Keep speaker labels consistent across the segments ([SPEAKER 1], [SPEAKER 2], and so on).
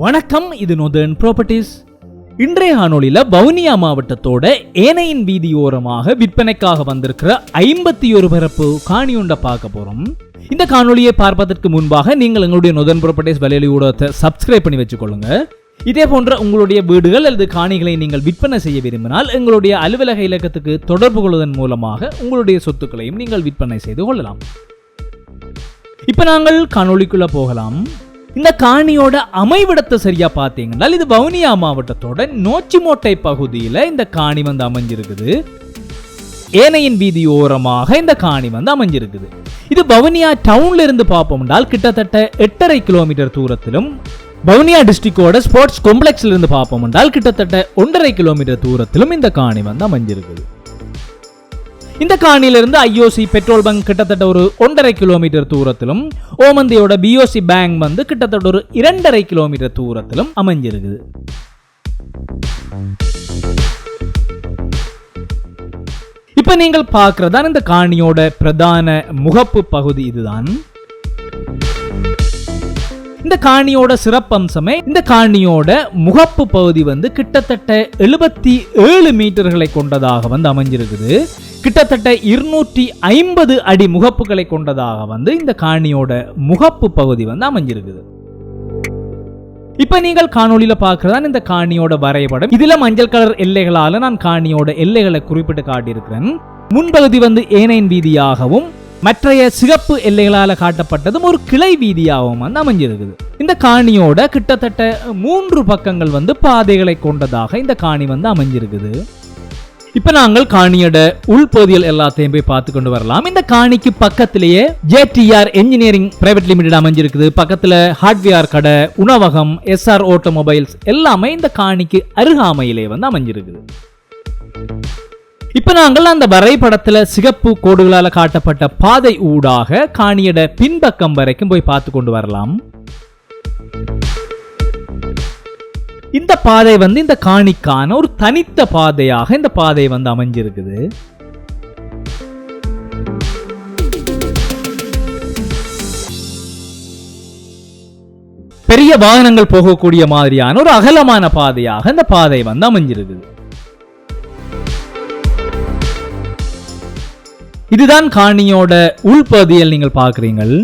[SPEAKER 1] வணக்கம் இது northern properties இன்றைய காணொளியில வவுனியா மாவட்டத்தோட ஏனையின் வீதியோரமாக விற்பனைக்காக வந்திருக்கிற ஐம்பத்தி ஒரு பரப்பு காணி பார்க்க போகிறோம் இந்த காணொலியை பார்ப்பதற்கு முன்பாக நீங்கள் எங்களுடைய நொதர்ன் ப்ராப்பர்ட்டிஸ் வலையொலி ஊடகத்தை சப்ஸ்கிரைப் பண்ணி வச்சுக்கொள்ளுங்க. இதே போன்ற உங்களுடைய வீடுகள் அல்லது காணிகளை நீங்கள் விற்பனை செய்ய விரும்பினால் எங்களுடைய அலுவலக இலக்கத்துக்கு தொடர்பு கொள்வதன் மூலமாக உங்களுடைய சொத்துக்களையும் நீங்கள் விற்பனை செய்து கொள்ளலாம். இப்ப நாங்கள் காணொளிக்குள்ள போகலாம். இந்த காணியோட அமைவிடத்தை சரியா பார்த்தீங்கன்னா இது வவுனியா மாவட்டத்தோட நோச்சிமோட்டை பகுதியில இந்த காணி வந்து அமைஞ்சிருக்குது. ஏனையின் வீதி ஓரமாக இந்த காணி வந்து அமைஞ்சிருக்குது. இது வவுனியா டவுன்ல இருந்து பார்ப்போம்னால் கிட்டத்தட்ட எட்டரை கிலோமீட்டர் தூரத்திலும் வவுனியா டிஸ்ட்ரிக்டோட ஸ்போர்ட்ஸ் காம்ப்ளெக்ஸ்ல இருந்து பார்ப்போம் என்றால் கிட்டத்தட்ட ஒன்றரை கிலோமீட்டர் தூரத்திலும் இந்த காணி வந்து அமைஞ்சிருக்குது. இந்த காணியிலிருந்து ஐஓசி பெட்ரோல் பங்க் கிட்டத்தட்ட ஒரு ஒன்றரை கிலோமீட்டர் தூரத்திலும் ஓமந்தியோட பிஓசி பேங்க் வந்து கிட்டத்தட்ட ஒரு இரண்டரை கிலோமீட்டர் தூரத்திலும் அமைஞ்சிருக்குது. இப்ப நீங்கள் பார்க்கறதான் இந்த காணியோட பிரதான முகப்பு பகுதி இதுதான். இந்த காணியோட சிறப்பம்சமே இந்த காணியோட முகப்பு பகுதி வந்து கிட்டத்தட்ட எழுபத்தி ஏழு மீட்டர்களை கொண்டதாக வந்து அமைஞ்சிருக்குது. கிட்டத்தட்ட இருநூற்றி ஐம்பது அடி முகப்புகளை கொண்டதாக வந்து இந்த காணியோட முகப்பு பகுதி வந்து அமைஞ்சிருக்குது. இப்ப நீங்கள் காணொலியில் பார்க்கறதான் இந்த காணியோட வரைபடம். இதுல மஞ்சள் கலர் எல்லைகளால நான் காணியோட எல்லைகளை குறிப்பிட்டு காட்டியிருக்கிறேன். முன்பகுதி வந்து ஏனையின் வீதியாகவும் மற்றைய சிகப்பு எல்லைகளால காட்டப்பட்டதும் ஒரு கிளை வீதியாகவும் வந்து அமைஞ்சிருக்குது. இந்த காணியோட கிட்டத்தட்ட மூன்று பக்கங்கள் வந்து பாதைகளை கொண்டதாக இந்த காணி வந்து அமைஞ்சிருக்குது. இப்போ நாங்கள் காணியோட உள்பகுதிகள் எல்லாத்தையும் போய் பார்த்து கொண்டு வரலாம். இந்த காணிக்கு பக்கத்திலேயே ஜேடிஆர் என்ஜினியரிங் பிரைவேட் லிமிடெட் அமைஞ்சிருக்குது. பக்கத்தில் ஹார்ட்வேர் கடை உணவகம் எஸ்ஆர் ஆட்டோமொபைல்ஸ் எல்லாமே இந்த காணிக்கு அருகாமையிலே வந்து அமைஞ்சிருக்குது. இப்ப நாங்கள் அந்த வரைபடத்துல சிகப்பு கோடுகளால் காட்டப்பட்ட பாதை ஊடாக காணியோட பின்பக்கம் வரைக்கும் போய் பார்த்து கொண்டு வரலாம். இந்த பாதை வந்து இந்த காணிக்கான ஒரு தனித்த பாதையாக இந்த பாதை வந்து அமைஞ்சிருக்குது. பெரிய வாகனங்கள் போகக்கூடிய மாதிரியான ஒரு அகலமான பாதையாக இந்த பாதை வந்து அமைஞ்சிருக்குது. இதுதான் காணியோட உள்பகுதியில் நீங்கள் பார்க்குறீங்கள்.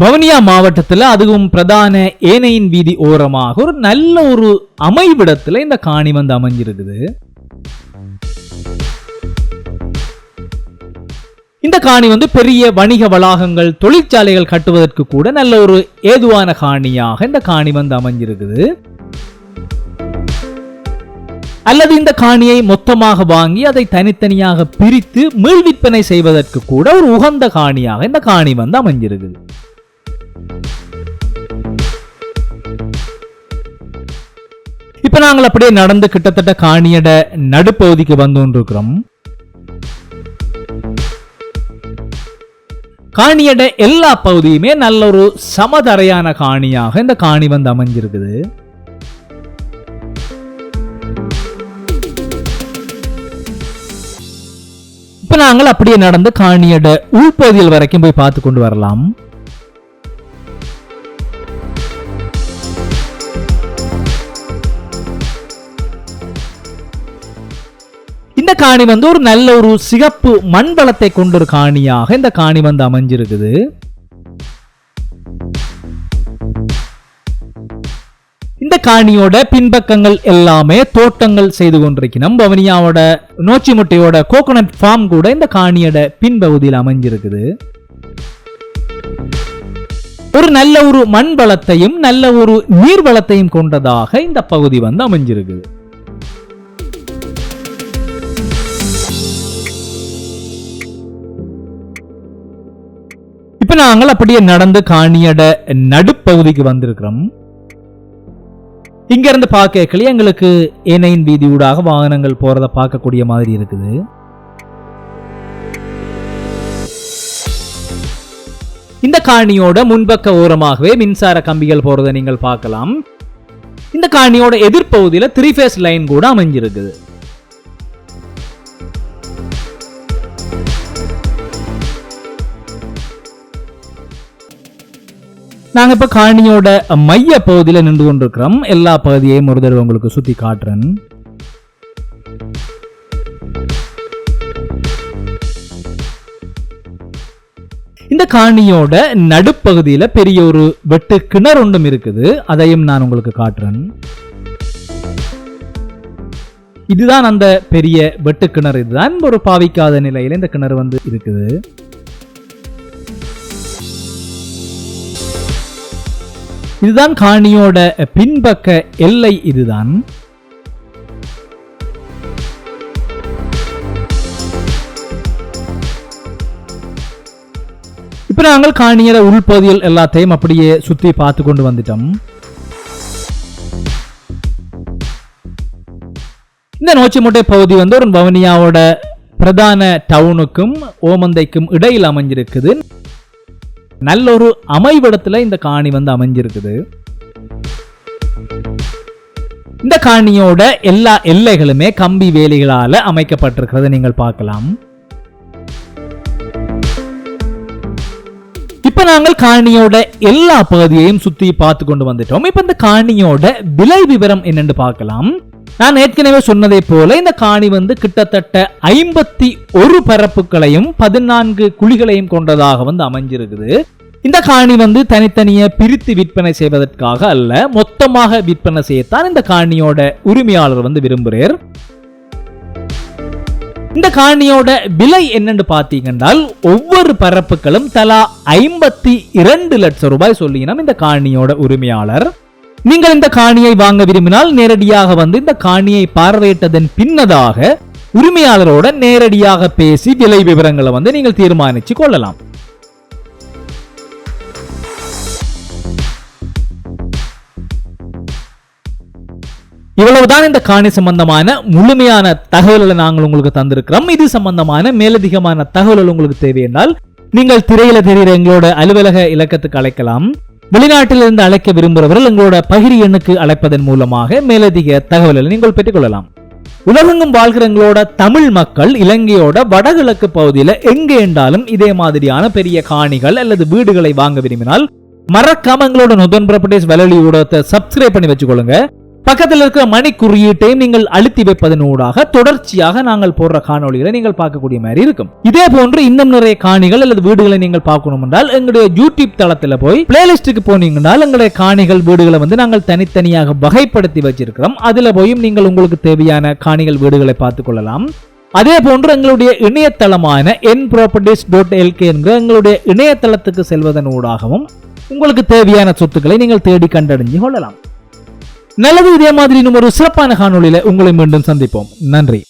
[SPEAKER 1] வவுனியா மாவட்டத்தில் அதுவும் பிரதான ஏனையின் வீதி ஓரமாக ஒரு நல்ல ஒரு அமைவிடத்தில் இந்த காணி வந்து அமைஞ்சிருக்குது. இந்த காணி வந்து பெரிய வணிக வளாகங்கள் தொழிற்சாலைகள் கட்டுவதற்கு கூட நல்ல ஒரு ஏதுவான காணியாக இந்த காணி வந்து அமைஞ்சிருக்குது. அல்லது இந்த காணியை மொத்தமாக வாங்கி அதை தனித்தனியாக பிரித்து மீள்விற்பனை செய்வதற்கு கூட ஒரு உகந்த காணியாக இந்த காணி வந்து அமைஞ்சிருக்குது. இப்ப நாங்கள் அப்படியே நடந்து கிட்டத்தட்ட காணியட நடுப்பகுதிக்கு வந்து கொண்டிருக்கிறோம் காணியட எல்லா பகுதியுமே நல்ல ஒரு சமதரையான காணியாக இந்த காணி வந்து அமைஞ்சிருக்குது. இப்ப நாங்கள் அப்படியே நடந்து காணியட உள்பகுதியில் வரைக்கும் போய் பார்த்து கொண்டு வரலாம். இந்த காணி வந்து ஒரு நல்ல ஒரு சிகப்பு மண் வளத்தை கொண்ட ஒரு காணியாக இந்த காணி வந்து அமைஞ்சிருக்குது. இந்த காணியோட பின்பக்கங்கள் எல்லாமே தோட்டங்கள் செய்து கொண்டிருக்கணும் பவனியாவோட நோச்சிமுட்டையோட கோகோனட் ஃபார்ம் கூட இந்த காணியோட பின்பகுதியில் அமைஞ்சிருக்குது. ஒரு நல்ல ஒரு மண் வளத்தையும் நல்ல ஒரு நீர் வளத்தையும் கொண்டதாக இந்த பகுதி வந்து அமைஞ்சிருக்குது. இப்ப நாங்கள் அப்படியே நடந்து காணியட நடுப்பகுதிக்கு வந்திருக்கிறோம். இங்க இருந்து பார்க்கல எங்களுக்கு ஏனையின் வீதி ஊடாக வாகனங்கள் போறத பார்க்கக்கூடிய மாதிரி இருக்குது. இந்த காணியோட முன்பக்க ஓரமாகவே மின்சார கம்பிகள் போறதை நீங்கள் பார்க்கலாம். இந்த காணியோட எதிர்ப்பகுதியில் த்ரீ ஃபேஸ் லைன் கூட அமைஞ்சிருக்குது. நாங்க இப்ப காணியோட மைய பகுதியில நின்று கொண்டிருக்கிறோம். எல்லா பகுதியையும் ஒரு தடவை உங்களுக்கு சுத்தி காட்டுறேன். இந்த காணியோட நடுப்பகுதியில் பெரிய ஒரு வெட்டு கிணறு ஒன்றும் இருக்குது. அதையும் நான் உங்களுக்கு காட்டுறேன். இதுதான் அந்த பெரிய வெட்டு கிணறு. இதுதான் ஒரு பாவிக்காத நிலையில் இந்த கிணறு வந்து இருக்குது. இதுதான் காணியோட பின்பக்க எல்லை இதுதான். இப்போ நாங்கள் காணியோட உள்பகுதியில் எல்லாத்தையும் அப்படியே சுத்தி பார்த்து கொண்டு வந்துட்டோம். இந்த நோச்சிமுட்டை பகுதி வந்து ஒரு வவுனியாவோட பிரதான டவுனுக்கும் ஓமந்தைக்கும் இடையில் அமைஞ்சிருக்குது. நல்ல ஒரு அமைவிடத்தில் இந்த காணி வந்து அமைஞ்சிருக்குது. இந்த காணியோட எல்லா எல்லைகளுமே கம்பி வேலிகளால் அமைக்கப்பட்டிருக்கிறத நீங்கள் பார்க்கலாம். இப்ப நாங்கள் காணியோட எல்லா பகுதியையும் சுத்தி பார்த்து கொண்டு வந்துட்டோம். இப்ப இந்த காணியோட விலை விவரம் என்னன்னு பார்க்கலாம். நான் ஏற்கனவே சொன்னதை போல இந்த காணி வந்து கிட்டத்தட்ட ஐம்பத்தி ஒரு பரப்புகளையும் பதினான்கு குழிகளையும் கொண்டதாக வந்து அமைஞ்சிருக்குது. இந்த காணி வந்து தனித்தனியே பிரித்து விற்பனை செய்வதற்காக அல்ல மொத்தமாக விற்பனை செய்யத்தான் இந்த காணியோட உரிமையாளர் வந்து விரும்புகிறார். இந்த காணியோட விலை என்னன்னு பார்த்தீங்கன்னா ஒவ்வொரு பரப்புகளும் தலா ஐம்பத்தி இரண்டு லட்சம் ரூபாய் சொல்லினோம் இந்த காணியோட உரிமையாளர். நீங்கள் இந்த காணியை வாங்க விரும்பினால் நேரடியாக வந்து இந்த காணியை பார்வையிட்டதன் பின்னதாக உரிமையாளரோட நேரடியாக பேசி விலை விவரங்களை வந்து நீங்கள் தீர்மானிச்சு கொள்ளலாம். இவ்வளவுதான் இந்த காணி சம்பந்தமான முழுமையான தகவல்களை நாங்கள் உங்களுக்கு தந்திருக்கிறோம். இது சம்பந்தமான மேலதிகமான தகவல்கள் உங்களுக்கு தேவை என்றால் நீங்கள் திரையில தெரிகிற எங்களோட அலுவலக இலக்கத்துக்கு அழைக்கலாம். வெளிநாட்டிலிருந்து அழைக்க விரும்புகிறவர்கள் எங்களோட பகிரி எண்ணுக்கு அழைப்பதன் மூலமாக மேலதிக தகவல்களை நீங்கள் பெற்றுக்கொள்ளலாம். உலகெங்கும் வாழ்கிற எங்களோட தமிழ் மக்கள் இலங்கையோட வடகிழக்கு பகுதியில எங்கே என்றாலும் இதே மாதிரியான பெரிய காணிகள் அல்லது வீடுகளை வாங்க விரும்பினால் மறக்காம எங்களோட நுதன் ப்ராப்பர்ட்டிஸ் வலலி ஊடகத்தை சப்ஸ்கிரைப் பண்ணி வச்சுக்கொள்ளுங்க. பக்கத்தில் இருக்கிற மணி குறியீட்டையும் நீங்கள் அழுத்தி வைப்பதனூடாக தொடர்ச்சியாக நாங்கள் போடுற காணொளிகளை நீங்கள் பார்க்கக்கூடிய மாதிரி இருக்கும். இதே போன்று இன்னும் நிறைய காணிகள் அல்லது வீடுகளை நீங்கள் பார்க்கணும் என்றால் எங்களுடைய யூடியூப் தளத்தில் போய் பிளேலிஸ்டுக்கு போனீங்கன்னால் எங்களுடைய காணிகள் வீடுகளை வந்து நாங்கள் தனித்தனியாக வகைப்படுத்தி வச்சிருக்கிறோம். அதுல போயும் நீங்கள் உங்களுக்கு தேவையான காணிகள் வீடுகளை பார்த்துக் கொள்ளலாம். அதே போன்று எங்களுடைய இணையதளமான என் ப்ராப்பர்ட்டிஸ் டாட் எல்கே என்கிற எங்களுடைய இணையதளத்துக்கு செல்வதன் ஊடாகவும் உங்களுக்கு தேவையான சொத்துக்களை நீங்கள் தேடி கண்டறிஞ்சு கொள்ளலாம். நல்லது இதே மாதிரி இன்னும் ஒரு சிறப்பான காணொளியில உங்களை மீண்டும் சந்திப்போம். நன்றி.